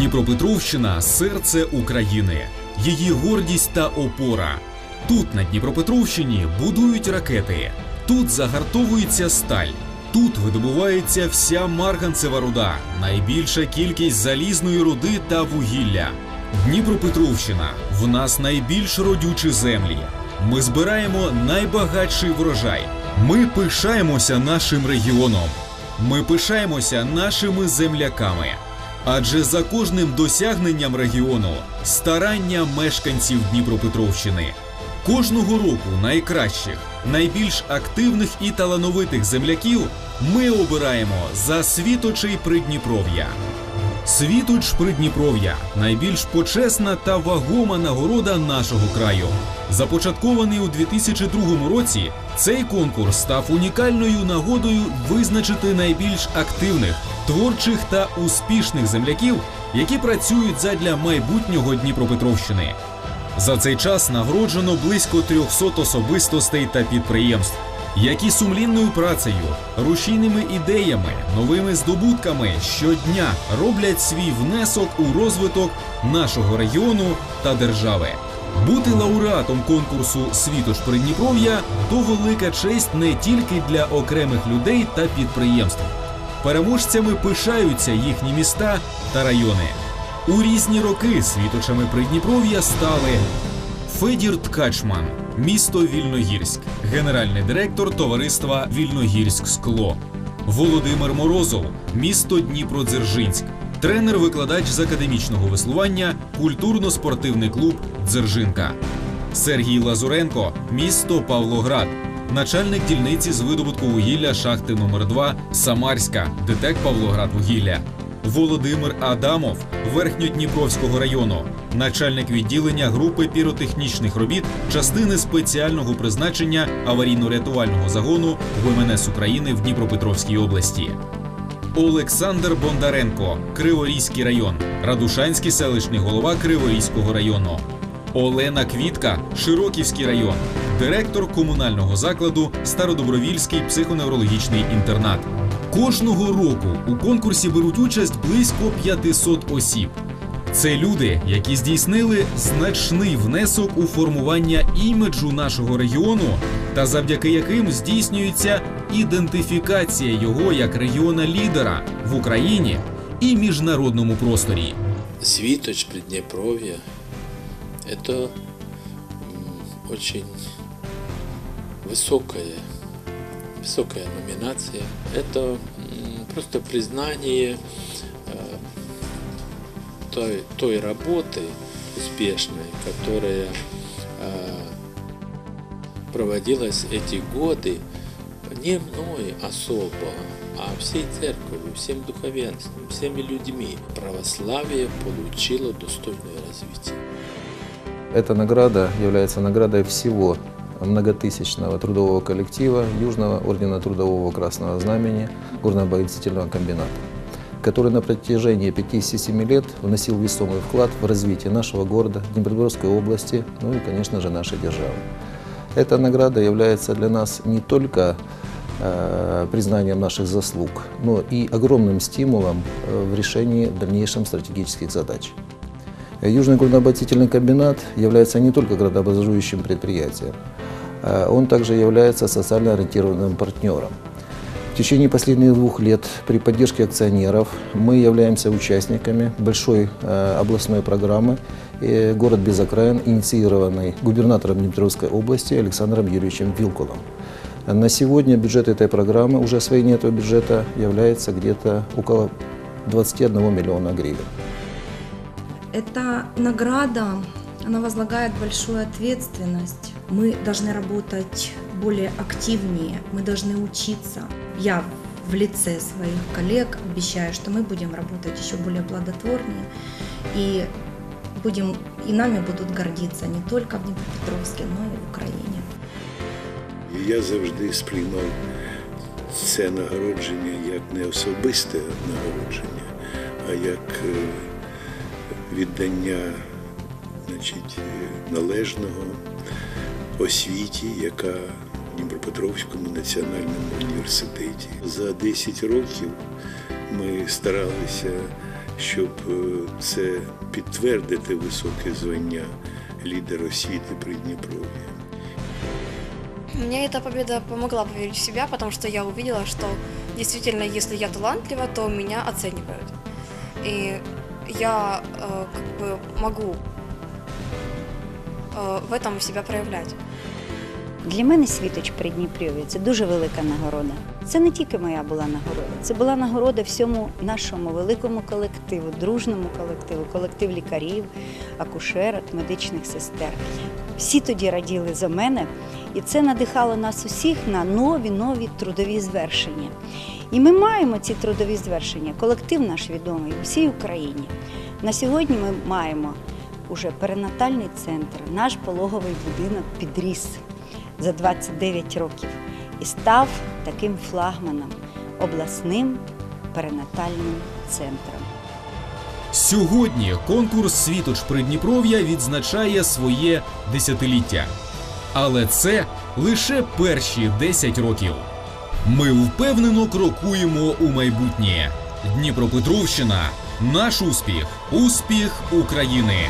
Дніпропетровщина серце України, її гордість та опора. Тут, на Дніпропетровщині, будують ракети, тут загартовується сталь, тут видобувається вся марганцева руда, найбільша кількість залізної руди та вугілля. Дніпропетровщина в нас найбільш родючі землі. Ми збираємо найбагатший врожай. Ми пишаємося нашим регіоном. Ми пишаємося нашими земляками. Адже за кожним досягненням регіону старання мешканців Дніпропетровщини. Кожного року найкращих, найбільш активних і талановитих земляків ми обираємо за світочий Придніпров'я. Світоч Придніпров'я найбільш почесна та вагома нагорода нашого краю. Започаткований у 2002 році, цей конкурс став унікальною нагодою визначити найбільш активних, творчих та успішних земляків, які працюють задля майбутнього Дніпропетровщини. За цей час нагороджено близько 300 особистостей та підприємств, які сумлінною працею, рушійними ідеями, новими здобутками щодня роблять свій внесок у розвиток нашого регіону та держави. Бути лауреатом конкурсу Світоч Придніпров'я то велика честь не тільки для окремих людей та підприємств. Переможцями пишаються їхні міста та райони. У різні роки світочами Придніпров'я стали Федір Ткачман, місто Вільногірськ, генеральний директор товариства Вільногірськ Скло, Володимир Морозов, місто Дніпродзержинськ, тренер-викладач з академічного веслування, культурно-спортивний клуб Дзержинка, Сергій Лазуренко, місто Павлоград, начальник дільниці з видобутку вугілля шахти номер 2 Самарська, ДТЕК Павлоград вугілля. Володимир Адамов Верхньодніпровського району, начальник відділення групи піротехнічних робіт частини спеціального призначення аварійно-рятувального загону ВМНС України в Дніпропетровській області. Олександр Бондаренко, Криворізький район, Радушанський селищний голова Криворізького району. Олена Квітка, Широківський район, директор комунального закладу Стародобровільський психоневрологічний інтернат. Кожного року у конкурсі беруть участь близько 500 осіб. Це люди, які здійснили значний внесок у формування іміджу нашого регіону, та завдяки яким здійснюється ідентифікація його як регіона лідера в Україні і міжнародному просторі. Свиточ Приднепровья – это м, очень высокая, номинация. Это просто признание э, той, той работы успешной, которая э, проводилась эти годы не мной особо, а всей церковью, всем духовенством, всеми людьми. Православие получило достойное развитие. Эта награда является наградой всего многотысячного трудового коллектива Южного Ордена Трудового Красного Знамени горно-обогатительного комбината, который на протяжении 57 лет вносил весомый вклад в развитие нашего города, Днепропетровской области, ну и, конечно же, нашей державы. Эта награда является для нас не только э, признанием наших заслуг, но и огромным стимулом э, в решении дальнейших стратегических задач. Южный горнообогатительный комбинат является не только градообразующим предприятием, он также является социально ориентированным партнером. В течение последних двух лет при поддержке акционеров мы являемся участниками большой э, областной программы э, «Город без окраин», инициированной губернатором Днепровской области Александром Юрьевичем Вилкулом. На сегодня бюджет этой программы, уже освоение этого бюджета является где-то около 21 миллиона гривен. Эта награда, она возлагает большую ответственность. Мы должны работать более активнее, мы должны учиться. Я в лице своих коллег обещаю, что мы будем работать еще более плодотворнее и будем и нами будут гордиться не только в Днепропетровске, но и в Украине. І я завжди сприймав це нагородження як не особисте нагородження, а як е, віддання значить, е, належного освіті, яка в Дніпропетровському національному університеті. За 10 років ми старалися, щоб е, це підтвердити високе звання лідер освіти Придніпров'я. Мне эта победа помогла поверить в себя, потому что я увидела, что действительно, если я талантлива, то меня оценивают. И я э, как бы могу э, в этом себя проявлять. Для мене світоч Придніпров'я це дуже велика нагорода. Це не тільки моя була нагорода, це була нагорода всьому нашому великому колективу, дружному колективу, колектив лікарів, акушерок, медичних сестер. Всі тоді раділи за мене, і це надихало нас усіх на нові нові трудові звершення. І ми маємо ці трудові звершення. Колектив наш відомий у всій Україні. На сьогодні ми маємо уже перинатальний центр, наш пологовий будинок підріс за 29 років і став таким флагманом обласним перинатальним центром. Сьогодні конкурс Світоч Придніпров'я відзначає своє десятиліття. Але це лише перші 10 років. Ми впевнено крокуємо у майбутнє. Дніпропетровщина наш успіх, успіх України.